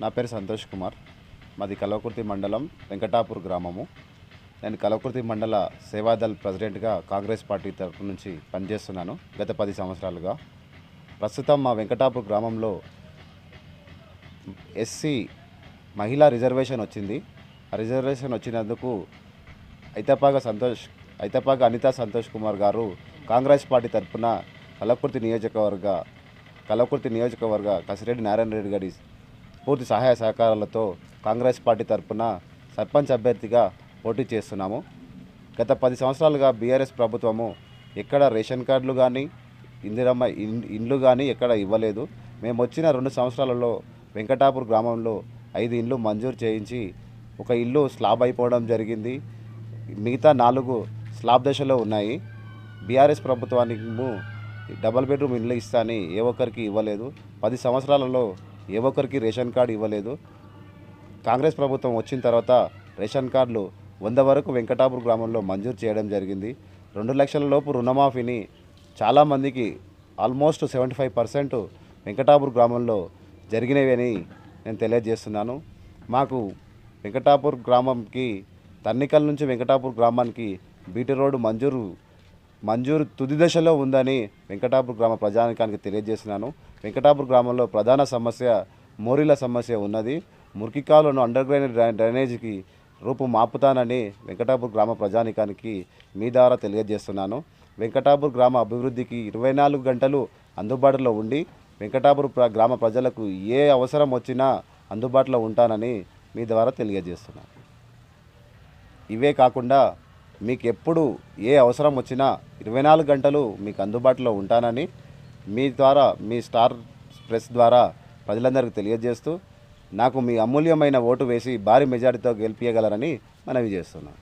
నా పేరు సంతోష్ కుమార్. మాది కలవకుర్తి మండలం వెంకటాపూర్ గ్రామము. నేను కలవకుర్తి మండల సేవాదల్ ప్రెసిడెంట్గా కాంగ్రెస్ పార్టీ తరఫు నుంచి పనిచేస్తున్నాను గత పది సంవత్సరాలుగా. ప్రస్తుతం మా వెంకటాపూర్ గ్రామంలో ఎస్సీ మహిళా రిజర్వేషన్ వచ్చింది. ఆ రిజర్వేషన్ వచ్చినందుకు ఐతపాగ సంతోష్ ఐతపాగ అనితా సంతోష్ కుమార్ గారు కాంగ్రెస్ పార్టీ తరఫున కలకుర్తి నియోజకవర్గ కలకుర్తి నియోజకవర్గ కసిరెడ్డి నారాయణ రెడ్డి గారి పూర్తి సహాయ సహకారాలతో కాంగ్రెస్ పార్టీ తరఫున సర్పంచ్ అభ్యర్థిగా పోటీ చేస్తున్నాము. గత పది సంవత్సరాలుగా బీఆర్ఎస్ ప్రభుత్వము ఎక్కడ రేషన్ కార్డులు కానీ ఇందిరమ్మ ఇన్- ఇండ్లు కానీ ఎక్కడ ఇవ్వలేదు. మేము వచ్చిన రెండు సంవత్సరాలలో వెంకటాపూర్ గ్రామంలో ఐదు ఇండ్లు మంజూరు చేయించి ఒక ఇల్లు స్లాబ్ అయిపోవడం జరిగింది. మిగతా నాలుగు స్లాబ్ దశలో ఉన్నాయి. బీఆర్ఎస్ ప్రభుత్వానికి డబల్ బెడ్రూమ్ ఇల్లు ఇస్తాని ఏ ఒక్కరికి ఇవ్వలేదు. పది సంవత్సరాలలో ఏ ఒక్కరికి రేషన్ కార్డు ఇవ్వలేదు. కాంగ్రెస్ ప్రభుత్వం వచ్చిన తర్వాత రేషన్ కార్డులు వంద వరకు వెంకటాపూర్ గ్రామంలో మంజూరు చేయడం జరిగింది. రెండు లక్షల లోపు రుణమాఫీని చాలామందికి almost seventy five percent Venkatapur గ్రామంలో జరిగినవి అని నేను తెలియజేస్తున్నాను. మాకు వెంకటాపూర్ గ్రామంకి తన్నికల్ నుంచి వెంకటాపూర్ గ్రామానికి బీటీ రోడ్డు మంజూరు మంజూరు తుది దశలో ఉందని వెంకటాపూర్ గ్రామ ప్రజానికానికి తెలియజేస్తున్నాను వెంకటాపూర్ గ్రామంలో ప్రధాన సమస్య మోరీల సమస్య ఉన్నది. మురికి కాలువను అండర్ గ్రౌండ్ డ్రైనేజీకి రూపు మాపుతానని వెంకటాపూర్ గ్రామ ప్రజానికానికి మీ ద్వారా తెలియజేస్తున్నాను. వెంకటాపూర్ గ్రామ అభివృద్ధికి ఇరవై నాలుగు గంటలు అందుబాటులో ఉండి వెంకటాపూర్ ప్ర- గ్రామ ప్రజలకు ఏ అవసరం వచ్చినా అందుబాటులో ఉంటానని మీ ద్వారా తెలియజేస్తున్నాను. ఇవే కాకుండా మీకు ఎప్పుడు ఏ అవసరం వచ్చినా ఇరవై నాలుగు గంటలు మీకు అందుబాటులో ఉంటానని మీ ద్వారా మీ స్టార్ ప్రెస్ ద్వారా ప్రజలందరికీ తెలియజేస్తూ నాకు మీ అమూల్యమైన ఓటు వేసి భారీ మెజారిటీతో గెలిపించగలరని మనవి చేస్తున్నాను.